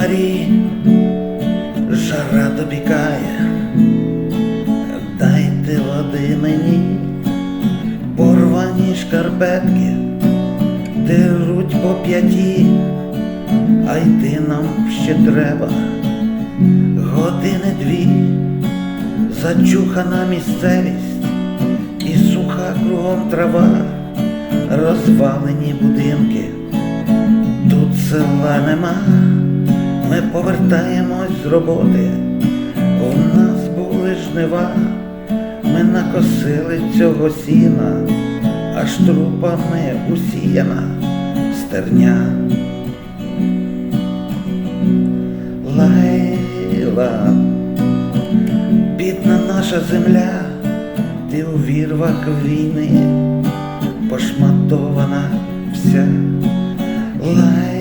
комарі, жара допікає, дайте води мені, порвані шкарпетки, деруть по п'яті, а йти нам ще треба. Години дві, зачухана місцевість і суха кругом трава, розвалені будинки. Тут села нема, ми повертаємось з роботи. У нас були жнива, ми накосили цього сіна, аж трупами усіяна стерня. Лайла, бідна наша земля, ти у вірвах війни, пошматована вся. Лайла,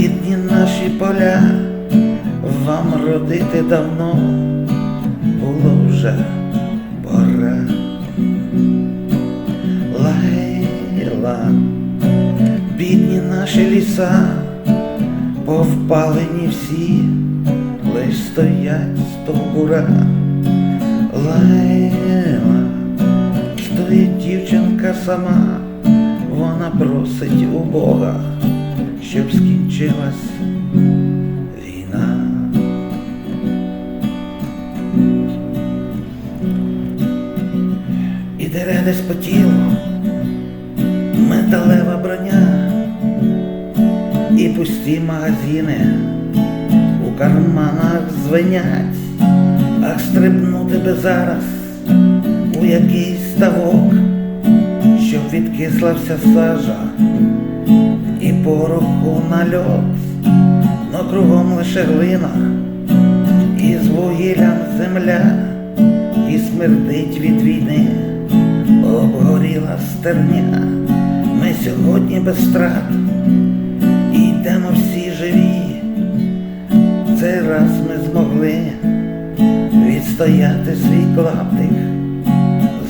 бідні наші поля, вам родити давно було вже пора. Лайла, бідні наші ліса, повпалені всі, лиш стоять стовбура. Лайла, стоїть дівчинка сама, вона просить у Бога, щоб скінчилась війна. І дере десь по тілу металева броня і пусті магазини у карманах звенять, ах стрибнути би зараз у якийсь ставок, щоб відкисла вся сажа і пороху нальот, но кругом лише глина, і з вугіллям земля, і смердить від війни, обгоріла стерня. Ми сьогодні без страт і йдемо всі живі. Цей раз ми змогли відстояти свій клаптик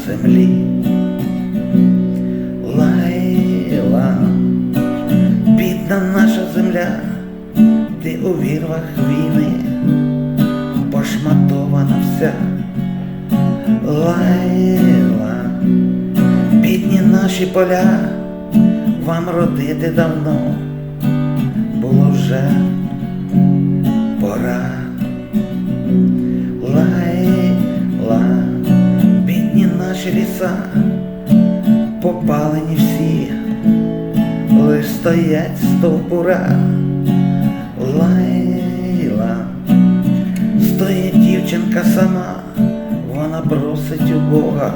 землі. Бідна наша земля, ти у вірвах війни, пошматована вся. Лайла, бідні наші поля, вам родити давно було вже пора. Лайла, бідні наші ліса, попалені всі, стоять стовпура, Лайла, стоїть дівчинка сама, вона просить у Бога,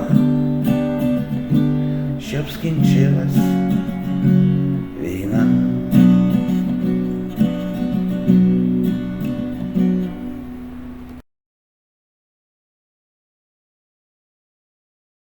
щоб скінчилась